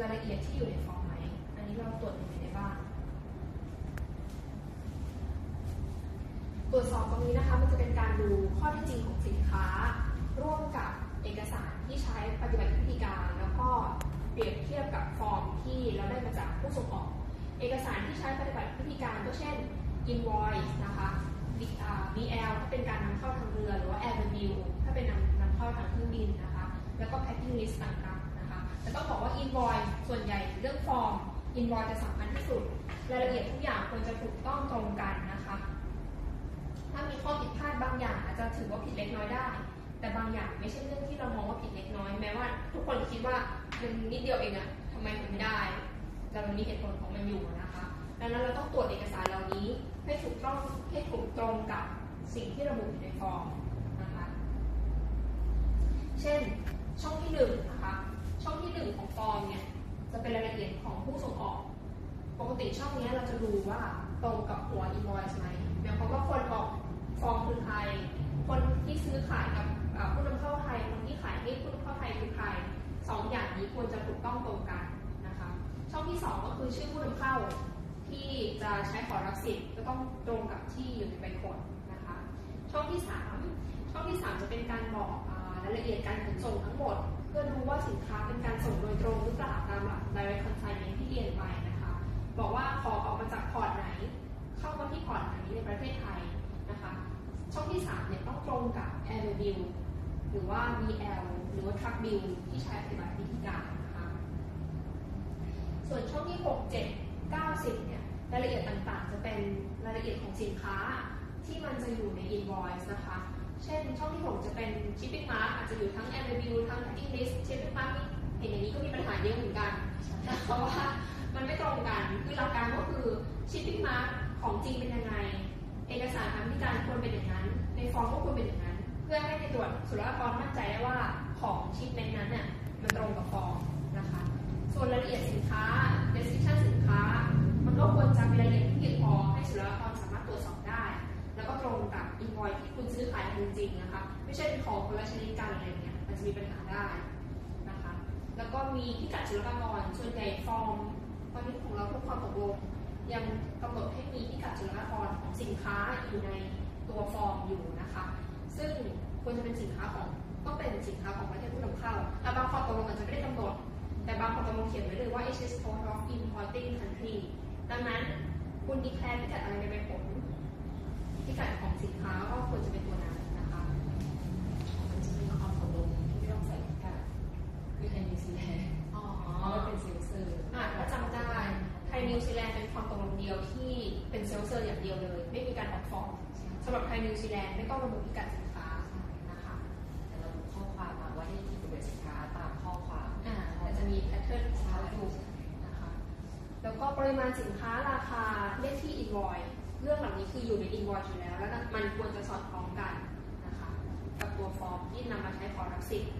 รายละเอียดที่อยู่ในฟอร์มไหม อันนี้เราตรวจยังไงได้บ้างตรวจสอบตรงนี้นะคะมันจะเป็นการดูข้อเท็จจริงของสินค้า ร่วมกับเอกสารที่ใช้ปฏิบัติพิธีการ แล้วก็เปรียบเทียบกับฟอร์มที่เราได้มาจากผู้ส่งออก เอกสารที่ใช้ปฏิบัติพิธีการก็เช่น invoice นะคะ BL ถ้าเป็นการนำเข้าทางเรือ หรือว่า air review ถ้าเป็นนำนำเข้าทางเครื่องบินนะคะ แล้วก็ packing list ต่างๆ นะต่ต้องบอกว่า invoice ส่วนใหญ่เรื่องฟอร์ม invoice จะสำคัญที่สุด รายละเอียดทุกอย่างควรจะถูกต้องตรงกันนะคะ ถ้ามีข้อผิดพลาดบางอย่าง อาจจะถือว่าผิดเล็กน้อยได้ แต่บางอย่างไม่ใช่เรื่องที่เรามองว่าผิดเล็กน้อยแม้ว่า ทุกคนคิดว่ามันนิดเดียวเองอะทำไมถึงไม่ได้แต่มันมีเหตุผลของมันอยู่นะคะดังนั้นเราต้องตรวจเอกสารเหล่านี้ให้ถูกต้องให้ถูกตรงกับสิ่งที่ระบุอยู่ในฟอร์มนะคะ เช่นช่องที่หนึ่งนะคะ นของฟอร์มเนี่ยจะเป็นรายละเอียดของผู้ส่งออก ปกติช่องนี้เราจะดูว่าตรงกับหัว invoice ไหมหมายความว่าคนออกฟอร์มคือใคร คนที่ซื้อขายกับผู้นำเข้าไทย คนที่ขายให้ผู้นำเข้าไทยคือใครสองอย่างนี้ควรจะถูกต้องตรงกันนะคะ ช่องที่สองก็คือชื่อผู้นำเข้าที่จะใช้ขอรับสิทธิ์ก็ต้องตรงกับที่อยู่ในใบขนนะคะ ช่องที่สามช่องที่สามจะเป็นการบอกรายละเอียดการขนส่งทั้งหมด พื่อดูว่าสินค้าเป็นการส่งโดยตรงหรือเปล่าตามหลัก direct consignment ที่เรียนไปนะคะ บอกว่าของออกมาจากพอร์ตไหน เข้ามาที่พอร์ตไหนในประเทศไทยนะคะ ช่องที่ 3 เนี่ยต้องตรงกับ air bill หรือว่า BL หรือว่า truck bill ที่ใช้ปฏิบัติวิธีการนะคะ ส่วนช่องที่ 6 7 9 10 เนี่ยรายละเอียดต่างๆ จะเป็นรายละเอียดของสินค้าที่มันจะอยู่ใน invoice นะคะ เช่นช่องที่ 6 จะเป็น shipping mark อาจจะอยู่ทั้ง air bill ทั้ง packing list shipping mark นี่เห็นอย่างนี้ก็มีปัญหาเยอะเหมือนกัน เพราะว่ามันไม่ตรงกัน คือหลักการก็คือ shipping mark ของจริงเป็นยังไง เอกสารทางพิการควรเป็นอย่างนั้น ในฟอร์มก็ควรเป็นอย่างนั้น เพื่อให้ในตรวจศุลกากรมั่นใจได้ว่าของชิปเมนนั้นเนี่ยมันตรงกับฟอร์มนะคะ ส่วนรายละเอียดสินค้า รงกับ invoice ที่คุณซื้อขายจริงๆนะคะ ไม่ใช่เป็นของคนละชนิดกันอะไรเงี้ยมันจะมีปัญหาได้นะคะ แล้วก็มีพิกัดศุลกากรส่วนใหญ่ฟอร์มตอนนี้ของเราทุกความตกลงยังกำหนดให้มีพิกัดศุลกากรของสินค้าอยู่ในตัวฟอร์มอยู่นะคะ ซึ่งควรจะเป็นสินค้าของต้องเป็นสินค้าของประเทศผู้นำเข้าอ่บางข้อตกลงอาจจะไม่ได้กำหนด แต่บางข้อตกลงเขียนไว้เลยว่า HS code of importing country ดังนั้นคุณดีแคลร์พิกัดอะไรในใบผล พิกัดของสินค้าก็ควรจะเป็นตัวนั้นนะคะมันจะมีความตกลงที่ไม่ต้องใส่พิกัดคือไทยนิวซีแลนด์อ๋อเพราะว่าเป็นเซลล์เซอร์อะถ้าจำได้ไทยนิวซีแลนด์เป็นความตกลงเดียวที่เป็นเซลล์เซอร์อย่างเดียวเลย ไม่มีการออกฟอร์มสำหรับไทยนิวซีแลนด์ไม่ต้องระบุพิกัดสินค้านะคะแต่เราข้อความมาว่าให้ที่กำเนิดสินค้าตามข้อความอ่าแต่จะมีแพทเทิร์นของเขาอยู่นะคะแล้วก็ปริมาณสินค้าราคาเลขที่ invoice เรื่องเหล่านี้คืออยู่ใน invoice อยู่แล้ว แล้วมันควรจะสอดคล้องกันนะคะ กับตัวฟอร์มที่นำมาใช้ขอรับสิทธิ์